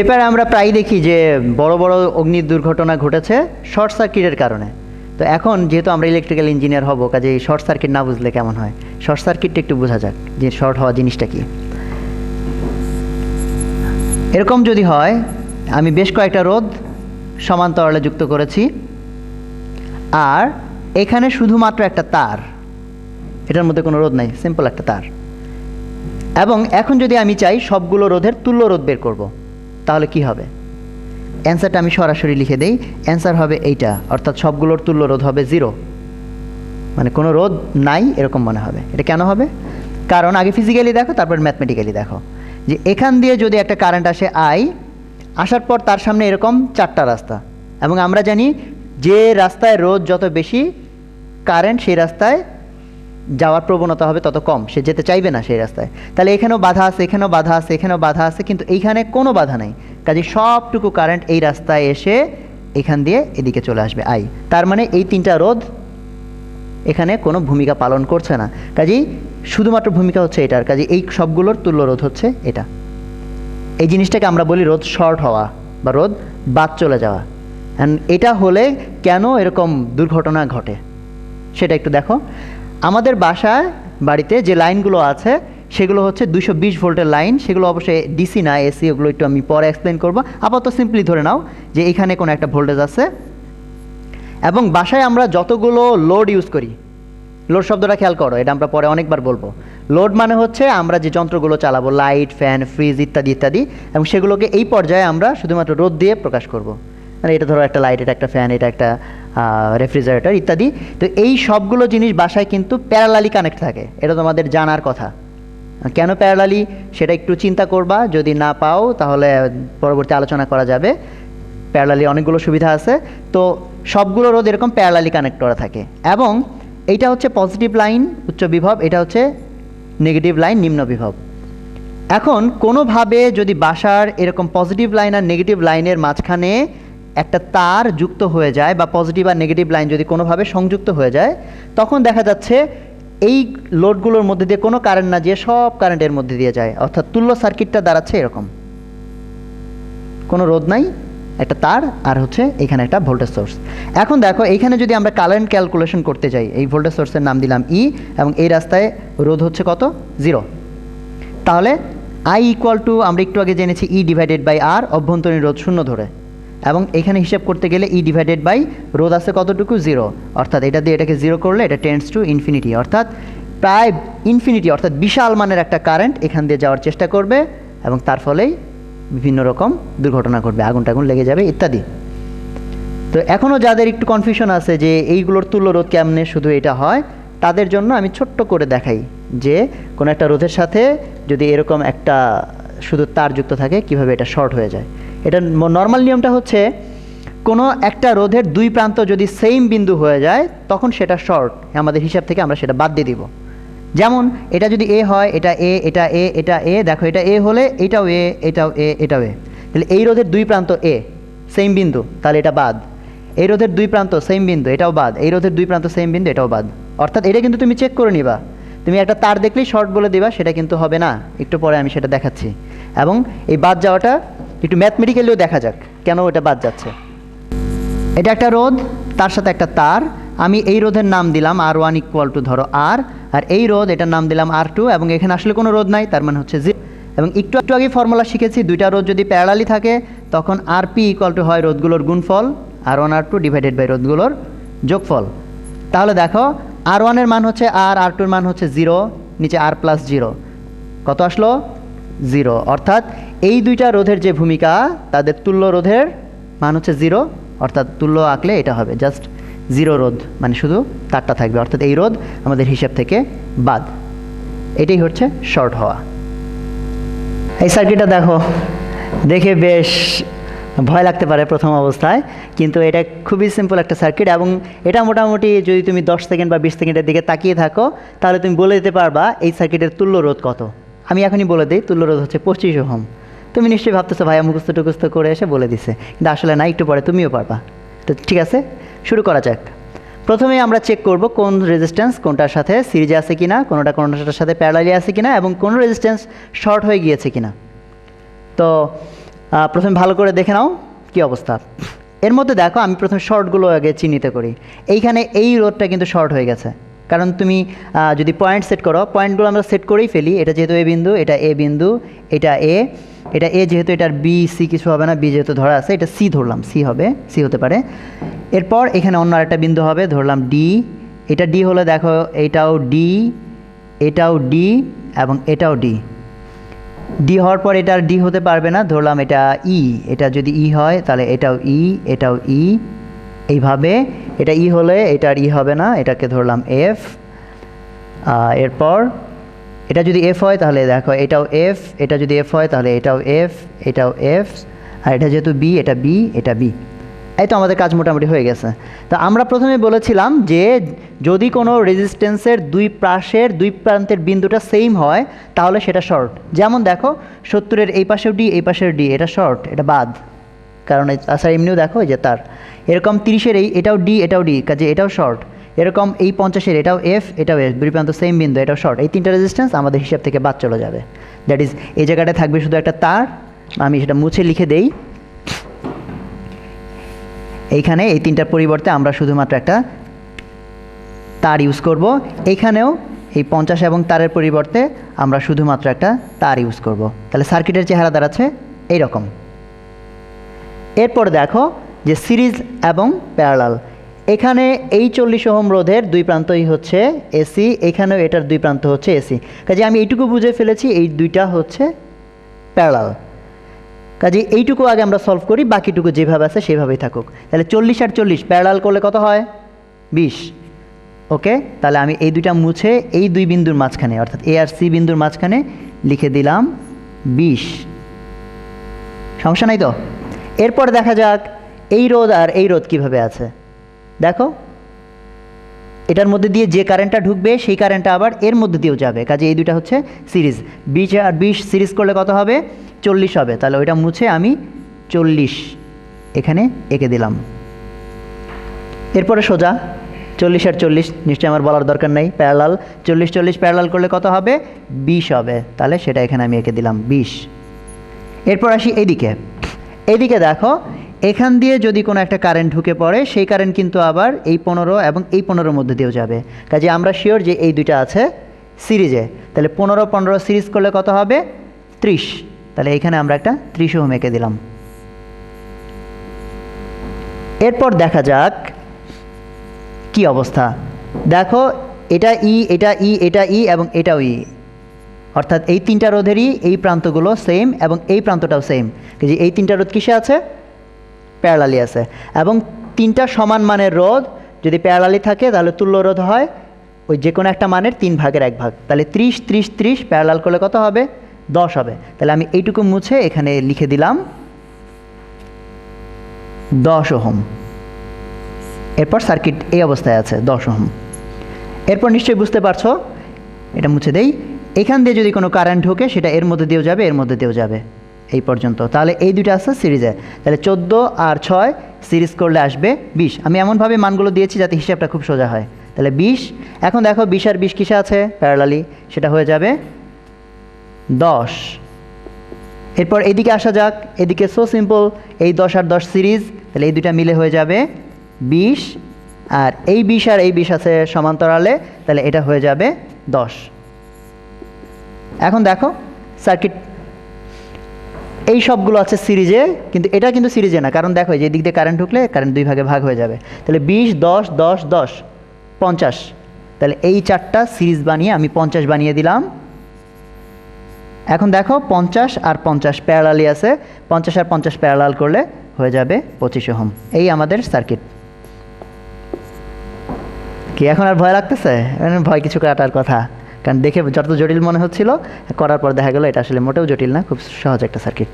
পেপারে আমরা প্রায় দেখি যে বড় বড় অগ্নি দুর্ঘটনা ঘটেছে শর্ট সার্কিটের কারণে। তো এখন যেহেতু আমরা ইলেকট্রিক্যাল ইঞ্জিনিয়ার হব, কাজে এই শর্ট সার্কিট না বুঝলে কেমন হয়? শর্ট সার্কিটটা একটু বোঝা যাক যে শর্ট হওয়া জিনিসটা কি। এরকম যদি হয়, আমি বেশ কয়েকটা রোদ সমান্তরালে যুক্ত করেছি। আর এখানে শুধুমাত্র একটা তার, এটার মধ্যে কোনো রোদ নাই সিম্পল একটা তার। এবং এখন যদি আমি চাই সবগুলো রোধের তুল্য রোধ বের করব। তাহলে কি হবে? অ্যান্সারটা আমি সরাসরি লিখে দেই। অ্যান্সার হবে এইটা, অর্থাৎ সবগুলোর তুল্য রোধ হবে জিরো মানে কোনো রোধ নাই, এরকম মনে হবে। এটা কেন হবে? কারণ আগে ফিজিক্যালি দেখো, তারপর ম্যাথমেটিক্যালি দেখো। যে এখান দিয়ে যদি একটা কারেন্ট আসে আই আসার পর তার সামনে এরকম চারটা রাস্তা। এবং আমরা জানি যে রাস্তায় রোদ যত বেশি কারেন্ট সেই রাস্তায় যাওয়ার প্রবণতা হবে তত কম। সে যেতে চাইবে না সেই রাস্তায়। তাহলে এখানেও বাধা আছে, এখানেও বাধা আছে, এখানেও বাধা আছে, কিন্তু এইখানে কোনো বাধা নেই। কাজে সবটুকু কারেন্ট এই রাস্তায় এসে এখান দিয়ে এদিকে চলে আসবে। আই। তার মানে এই তিনটা রোধ এখানে কোনো ভূমিকা পালন করছে না। কাজেই শুধুমাত্র ভূমিকা হচ্ছে এটার। কাজে এই সবগুলোর তুল্য রোধ হচ্ছে এটা। এই জিনিসটাকে আমরা বলি রোদ শর্ট হওয়া বা রোদ বাদ চলে যাওয়া। অ্যান্ড এটা হলে কেন এরকম দুর্ঘটনা ঘটে? সেটা একটু দেখো। আমাদের বাসায় বাড়িতে যে লাইনগুলো আছে, সেগুলো হচ্ছে দুশো বিশ ভোল্টের লাইন, সেগুলো অবশ্যই ডিসি না এসি ওগুলো একটু আমি পরে এক্সপ্লেন করব। আপাতত সিম্পলি ধরে নাও যে এখানে কোনো একটা ভোল্টেজ আছে। এবং বাসায় আমরা যতগুলো লোড ইউজ করি লোড শব্দটা খেয়াল করো, এটা আমরা পরে অনেকবার বলব। লোড মানে হচ্ছে আমরা যে যন্ত্রগুলো চালাবো লাইট ফ্যান ফ্রিজ ইত্যাদি ইত্যাদি, এবং সেগুলোকে এই পর্যায়ে আমরা শুধুমাত্র রোদ দিয়ে প্রকাশ করব। মানে এটা ধরো একটা লাইট এটা একটা ফ্যান এটা একটা রেফ্রিজারেটর ইত্যাদি। তো এই সবগুলো জিনিস বাসায় কিন্তু প্যারালালি কানেক্ট থাকে। এটা তোমাদের জানার কথা। কেন প্যারালালি সেটা একটু চিন্তা করবা। যদি না পাও, তাহলে পরবর্তী আলোচনা করা যাবে। প্যারালালি অনেকগুলো সুবিধা আছে। তো সবগুলো রোদ এরকম প্যারালালি কানেক্ট করা থাকে। এবং এইটা হচ্ছে পজিটিভ লাইন উচ্চ বিভব। এটা হচ্ছে নেগেটিভ লাইন নিম্ন বিভব। এখন কোনোভাবে যদি বাসার এরকম পজিটিভ লাইন আর নেগেটিভ লাইনের মাঝখানে একটা তার যুক্ত হয়ে যায় বা পজিটিভ আর নেগেটিভ লাইন যদি কোনোভাবে সংযুক্ত হয়ে যায়, তখন দেখা যাচ্ছে এই লোডগুলোর মধ্যে দিয়ে কোনো কারেন্ট না দিয়ে সব কারেন্টের মধ্যে দিয়ে যায়। অর্থাৎ তুল্য সার্কিটটা দাঁড়াচ্ছে এরকম। কোনো রোদ নাই, একটা তার আর হচ্ছে এখানে একটা ভোল্টেজ সোর্স এখন দেখো এইখানে যদি আমরা কারেন্ট ক্যালকুলেশন করতে যাই, এই ভোল্টেজ সোর্সের নাম দিলাম ই এবং এই রাস্তায় রোধ হচ্ছে কত? জিরো তাহলে আই ইকুয়াল টু আমরা একটু আগে জেনেছি ই ডিভাইডেড বাই আর অভ্যন্তরীণ রোধ শূন্য ধরে। এবং এখানে হিসাব করতে গেলে ই ডিভাইডেড বাই রোদ আছে কতটুকু? জিরো অর্থাৎ এটা দিয়ে এটাকে জিরো করলে এটা টেন্স টু ইনফিনিটি অর্থাৎ প্রায় ইনফিনিটি অর্থাৎ বিশাল মানের একটা কারেন্ট এখান দিয়ে যাওয়ার চেষ্টা করবে এবং তার ফলেই বিভিন্ন রকম দুর্ঘটনা ঘটবে, আগুন টাগুন লেগে যাবে ইত্যাদি। তো এখনও যাদের একটু কনফিউশন আছে যে এইগুলোর তুল্য রোধ কেমনে শুধু এটা হয়, তাদের জন্য আমি ছোট্ট করে দেখাই যে কোনো একটা রোধের সাথে যদি এরকম একটা শুধু তার যুক্ত থাকে, কীভাবে এটা শর্ট হয়ে যায়। এটা নর্মাল নিয়মটা হচ্ছে, কোনো একটা রোধের দুই প্রান্ত যদি সেম বিন্দু হয়ে যায়, তখন সেটা শর্ট আমাদের হিসাব থেকে আমরা সেটা বাদ দিয়ে দিব। যেমন, এটা যদি এ হয়, এটা এ এটা এ এটা এ দেখো এটা এ হলে এটাও এ এটাও এ এটাও এ তাহলে এই রোধের দুই প্রান্ত এ সেম বিন্দু, তাহলে এটা বাদ। এই রোধের দুই প্রান্ত সেম বিন্দু, এটাও বাদ। এই রোধের দুই প্রান্ত সেম বিন্দু, এটাও বাদ। অর্থাৎ এটা কিন্তু তুমি চেক করে নিবা। তুমি একটা তার দেখলেই শর্ট বলে দিবা, সেটা কিন্তু হবে না। একটু পরে আমি সেটা দেখাচ্ছি। এবং এই বাদ যাওয়াটা একটু ম্যাথমেটিক্যালিও দেখা যাক কেন ওটা বাদ যাচ্ছে। এটা একটা রোধ, তার সাথে একটা তার। আমি এই রোধের নাম দিলাম আর ওয়ান ইকুয়াল টু ধরো আর আর এই রোধ, এটার নাম দিলাম আর টু এবং এখানে আসলে কোনো রোধ নাই, তার মানে হচ্ছে জি এবং একটু একটু আগে ফর্মুলা শিখেছি, দুইটা রোধ যদি প্যারালালি থাকে, তখন আর পি ইকুয়াল টু হয় রোধগুলোর গুণফল R one R two divided by রোধগুলোর যোগফল। তাহলে দেখো আর ওয়ানের মান হচ্ছে আর আর টুর মান হচ্ছে জিরো নিচে আর প্লাস জিরো কত আসলো? জিরো অর্থাৎ এই দুইটা রোধের যে ভূমিকা, তাদের তুল্য রোধের মান হচ্ছে জিরো অর্থাৎ তুল্য আঁকলে এটা হবে জাস্ট জিরো রোধ মানে শুধু তারটা থাকবে, অর্থাৎ এই রোধ আমাদের হিসাব থেকে বাদ। এটাই হচ্ছে শর্ট হওয়া। এই সার্কিটটা দেখো, দেখে বেশ ভয় লাগতে পারে প্রথম অবস্থায়, কিন্তু এটা খুবই সিম্পল একটা সার্কিট এবং এটা মোটামুটি যদি তুমি দশ সেকেন্ড বা বিশ সেকেন্ডের দিকে তাকিয়ে থাকো, তাহলে তুমি বলে দিতে পারবা এই সার্কিটের তুল্য রোধ কত। আমি এখনই বলে দিই, তুল্য রোধ হচ্ছে পঁচিশ ওহম। তুমি নিশ্চয়ই ভাবতেছো, ভাইয়া মুখস্থ টুকুস্থ করে এসে বলে দিছে। কিন্তু আসলে না, একটু পরে তুমিও পারবা। তো ঠিক আছে, শুরু করা যাক। প্রথমে আমরা চেক করব কোন রেজিস্ট্যান্স কোনটার সাথে সিরিজে আছে কিনা, কোনোটা কোনোটার সাথে প্যারালালি আছে কিনা এবং কোন রেজিস্ট্যান্স শর্ট হয়ে গিয়েছে কিনা। তো প্রথমে ভালো করে দেখে নাও কি অবস্থা। এর মধ্যে দেখো, আমি প্রথমে শর্টগুলো আগে চিহ্নিত করি। এইখানে এই রোডটা কিন্তু শর্ট হয়ে গেছে। কারণ তুমি যদি পয়েন্ট সেট করো পয়েন্টগুলো আমরা সেট করেই ফেলি। এটা যেহেতু এ বিন্দু, এটা এ বিন্দু, এটা এ এটা এ যেহেতু এটার বি সি কিছু হবে না বি যেহেতু ধরা আছে, এটা সি ধরলাম সি হবে সি হতে পারে। এরপর এখানে অন্য আরেকটা বিন্দু হবে, ধরলাম ডি এটা ডি হলে দেখো, এটাও ডি এটাও ডি এবং এটাও ডি ডি হওয়ার পর এটা ডি হতে পারবে না, ধরলাম এটা ই এটা যদি ই হয়, তাহলে এটাও ই এটাও ই এইভাবে, এটা ই হলে এটা আর ই হবে না, এটাকে ধরলাম এফ এরপর এটা যদি এফ হয় তাহলে দেখো এটাও এফ এটা যদি এফ হয় তাহলে এটাও এফ এটাও এফ আর এটা যেহেতু বি এটা বি এটা বি এই তো আমাদের কাজ মোটামুটি হয়ে গেছে। তো আমরা প্রথমে বলেছিলাম যে যদি কোনো রেজিস্ট্যান্সের দুই পাশের, দুই প্রান্তের বিন্দুটা সেম হয়, তাহলে সেটা শর্ট যেমন দেখো, সত্তরের এই পাশেও ডি এই পাশের ডি এটা শর্ট এটা বাদ। কারণ তাছাড়া এমনিও দেখো যে তার। এরকম তিরিশের এই, এটাও ডি এটাও ডি, কাজে এটাও শর্ট এরকম এই পঞ্চাশের, এটাও এফ এটাও এফ দুই প্রান্ত সেম বিন্দু, এটাও শর্ট এই তিনটা রেজিস্ট্যান্স আমাদের হিসাব থেকে বাদ চলে যাবে। দ্যাট ইজ এই জায়গাটায় থাকবে শুধু একটা তার, আমি সেটা মুছে লিখে দেই। এইখানে এই তিনটার পরিবর্তে আমরা শুধুমাত্র একটা তার ইউজ করব। এইখানেও এই পঞ্চাশ এবং তারের পরিবর্তে আমরা শুধুমাত্র একটা তার ইউজ করব। তাহলে সার্কিটের চেহারা দাঁড়াচ্ছে এইরকম। এরপর দেখো যে সিরিজ এবং প্যারালাল। এখানে এই চল্লিশ ওহম রোধের দুই প্রান্তই হচ্ছে এসি এখানেও এটার দুই প্রান্ত হচ্ছে এসি কাজে আমি এইটুকু বুঝে ফেলেছি, এই দুইটা হচ্ছে প্যারালাল। কাজে এইটুকু আগে আমরা সলভ করি, বাকিটুকু যেভাবে আছে সেভাবেই থাকুক। তাহলে চল্লিশ আর চল্লিশ, প্যারালাল করলে কত হয়? বিশ। ওকে? তাহলে আমি এই দুইটা মুছে এই দুই বিন্দুর মাঝখানে, অর্থাৎ এ আর সি বিন্দুর মাঝখানে লিখে দিলাম বিশ। সমস্যা নাই তো? এরপর দেখা যাক এই রোদ আর এই রোদ কীভাবে আছে। দেখো, এটার মধ্যে দিয়ে যে কারেন্টটা ঢুকবে, সেই কারেন্টটা আবার এর মধ্যে দিয়েও যাবে। কাজে এই দুইটা হচ্ছে সিরিজ। বিশ আর বিশ সিরিজ করলে কত হবে? চল্লিশ হবে। তাহলে ওইটা মুছে আমি চল্লিশ এখানে এঁকে দিলাম। এরপরে সোজা, চল্লিশ আর চল্লিশ, নিশ্চয়ই আমার বলার দরকার নেই প্যারালাল চল্লিশ চল্লিশ প্যারালাল করলে কত হবে? বিশ হবে। তাহলে সেটা এখানে আমি এঁকে দিলাম, বিশ। এরপর আসি এদিকে এদিকে দেখো, এখান দিয়ে যদি কোনো একটা কারেন্ট ঢুকে পড়ে, সেই কারেন্ট কিন্তু আবার এই পনেরো এবং এই পনেরোর মধ্যে দিয়েও যাবে। কাজে আমরা শিওর যে এই দুইটা আছে সিরিজে তাহলে পনেরো পনেরো সিরিজ করলে কত হবে? ত্রিশ। তাহলে এখানে আমরা একটা ত্রিশ ওহম এঁকে দিলাম। এরপর দেখা যাক কি অবস্থা। দেখো, এটা ই এটা ই এটা ই এবং এটাও ই। অর্থাৎ এই তিনটা রোধেরই এই প্রান্তগুলো সেম এবং এই প্রান্তটাও সেম যে এই তিনটা রোধ কিসে আছে? প্যারালালি আছে। এবং তিনটা সমান মানের রোধ যদি প্যারালালি থাকে, তাহলে তুল্য রোধ হয় ওই যে কোনো একটা মানের তিন ভাগের এক ভাগ। তাহলে ত্রিশ ত্রিশ ত্রিশ প্যারালাল করলে কত হবে? দশ হবে। তাহলে আমি এইটুকু মুছে এখানে লিখে দিলাম দশ ওহম। এরপর সার্কিট এই অবস্থায় আছে, দশ ওহম। এরপর নিশ্চয়ই বুঝতে পারছ, এটা মুছে দেই। এখান দিয়ে যদি কোনো কারেন্ট ঢোকে, সেটা এর মধ্যে দিয়েও যাবে, এর মধ্যে দিয়েও যাবে। এই পর্যন্ত। তাহলে এই দুটো আছে সিরিজে তাহলে চোদ্দ আর ছয় সিরিজ করলে আসবে বিশ। আমি এমনভাবে মানগুলো দিয়েছি যাতে হিসাবটা খুব সোজা হয়। তাহলে বিশ। এখন দেখো বিশ আর বিশ কিসে আছে? প্যারালালি সেটা হয়ে যাবে দশ। এরপর এদিকে আসা যাক। এদিকে সো সিম্পল এই দশ আর দশ সিরিজ তাহলে এই দুটা মিলে হয়ে যাবে বিশ। আর এই বিশ আর এই বিশ আছে সমান্তরালে, তাহলে এটা হয়ে যাবে দশ। এখন দেখো সার্কিট এই সবগুলো আছে সিরিজে, কিন্তু এটা কিন্তু সিরিজে না, কারণ দেখো যে দিক দিয়ে কারেন্ট ঢুকলে কারেন্ট দুই ভাগে ভাগ হয়ে যাবে। তাহলে বিশ, দশ দশ দশ, পঞ্চাশ। তাহলে এই চারটা সিরিজ বানিয়ে আমি পঞ্চাশ বানিয়ে দিলাম। এখন দেখো, পঞ্চাশ আর পঞ্চাশ প্যারালালি আছে। পঞ্চাশ আর পঞ্চাশ প্যারালাল করলে হয়ে যাবে পঁচিশ ওহম। এই আমাদের সার্কিট কি এখন আর ভয় লাগতেছে? ভয় কিছু কাটার কথা। কারণ দেখে যত জটিল মনে হচ্ছিল, করার পর দেখা গেলো এটা আসলে মোটেও জটিল না, খুব সহজ একটা সার্কিট